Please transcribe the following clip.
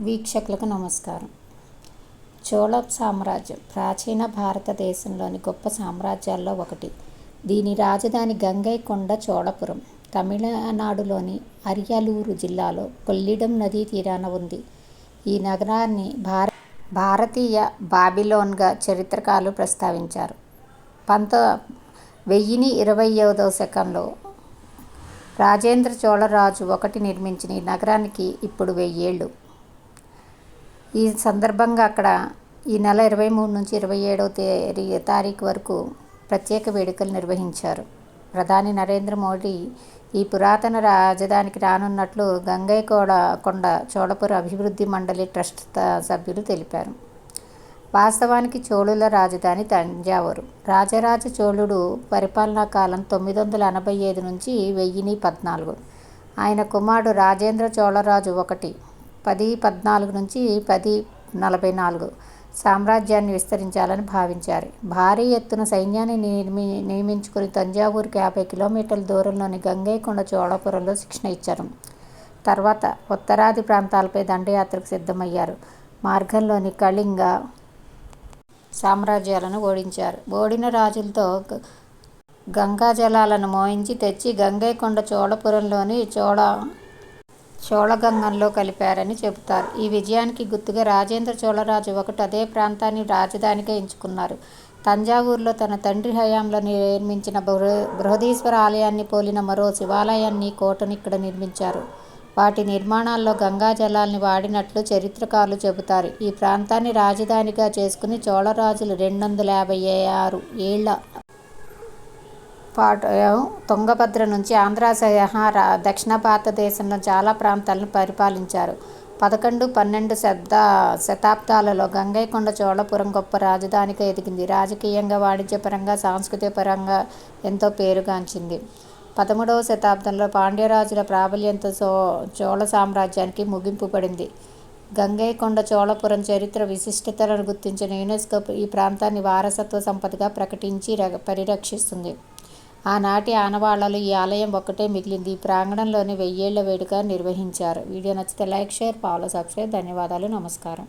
వీక్షకులకు నమస్కారం. చోళ సామ్రాజ్యం ప్రాచీన భారతదేశంలోని గొప్ప సామ్రాజ్యాల్లో ఒకటి. దీని రాజధాని గంగైకొండ చోళపురం. తమిళనాడులోని అరియలూరు జిల్లాలో కొల్లిడం నదీ తీరాన ఉంది. ఈ నగరాన్ని భార భారతీయ బాబిలోన్గా చరిత్రకారులు ప్రస్తావించారు. పంత వెయ్యిని ఇరవై ఐదవ శకంలో రాజేంద్ర చోళరాజు ఒకటి నిర్మించిన ఈ నగరానికి ఇప్పుడు వెయ్యేళ్ళు. ఈ సందర్భంగా అక్కడ ఈ నెల ఇరవై మూడు నుంచి ఇరవై ఏడవ తేదీ తారీఖు వరకు ప్రత్యేక వేడుకలు నిర్వహించారు. ప్రధాని నరేంద్ర మోడీ ఈ పురాతన రాజధానికి రానున్నట్లు గంగైకోడ కొండ చోళపుర అభివృద్ధి మండలి ట్రస్ట్ సభ్యులు తెలిపారు. వాస్తవానికి చోళుల రాజధాని తంజావూరు. రాజరాజ చోళుడు పరిపాలనా కాలం తొమ్మిది వందల ఎనభై ఐదు నుంచి వెయ్యిని పద్నాలుగు. ఆయన కుమారుడు రాజేంద్ర చోళరాజు ఒకటి. పది పద్నాలుగు నుంచి పది నలభై నాలుగు సామ్రాజ్యాన్ని విస్తరించాలని భావించారు. భారీ ఎత్తున సైన్యాన్ని నిర్మి నియమించుకుని తంజావూరుకి యాభై కిలోమీటర్ల దూరంలోని గంగైకొండ చోళపురంలో శిక్షణ ఇచ్చారు. తర్వాత ఉత్తరాది ప్రాంతాలపై దండయాత్రకు సిద్ధమయ్యారు. మార్గంలోని కళింగ సామ్రాజ్యాలను ఓడించారు. ఓడిన రాజులతో గంగా జలాలను మోయించి తెచ్చి గంగైకొండ చోళపురంలోని చోళ చోళగంగంలో కలిపారని చెబుతారు. ఈ విజయానికి గుర్తుగా రాజేంద్ర చోళరాజు ఒకటి అదే ప్రాంతాన్ని రాజధానిగా ఎంచుకున్నారు. తంజావూరులో తన తండ్రి హయాంలో నిర్మించిన బృహ బృహదీశ్వర ఆలయాన్ని పోలిన మరో శివాలయాన్ని కోటను ఇక్కడ నిర్మించారు. వాటి నిర్మాణాల్లో గంగా జలాల్ని వాడినట్లు చరిత్రకారులు చెబుతారు. ఈ ప్రాంతాన్ని రాజధానిగా చేసుకుని చోళరాజులు రెండు వందల యాభై ఆరు ఏళ్ళ పాటు తుంగభద్ర నుంచి ఆంధ్ర సహా దక్షిణ భారతదేశంలో చాలా ప్రాంతాలను పరిపాలించారు. పదకొండు పన్నెండు శత శతాబ్దాలలో గంగైకొండ చోళపురం గొప్ప రాజధానిగా ఎదిగింది. రాజకీయంగా వాణిజ్యపరంగా సాంస్కృతిక పరంగా ఎంతో పేరుగాంచింది. పదమూడవ శతాబ్దంలో పాండ్యరాజుల ప్రాబల్యంతో చో చోళ సామ్రాజ్యానికి ముగింపు పడింది. గంగైకొండ చోళపురం చరిత్ర విశిష్టతలను గుర్తించిన యునెస్కో ఈ ప్రాంతాన్ని వారసత్వ సంపదగా ప్రకటించి పరిరక్షిస్తుంది. ఆనాటి ఆనవాళ్ళలో ఈ ఆలయం ఒక్కటే మిగిలింది. ఈ ప్రాంగణంలోని వెయ్యేళ్ళ వేడుక నిర్వహించారు. వీడియో నచ్చితే లైక్ షేర్ ఫాలో సబ్స్క్రైబ్. ధన్యవాదాలు. నమస్కారం.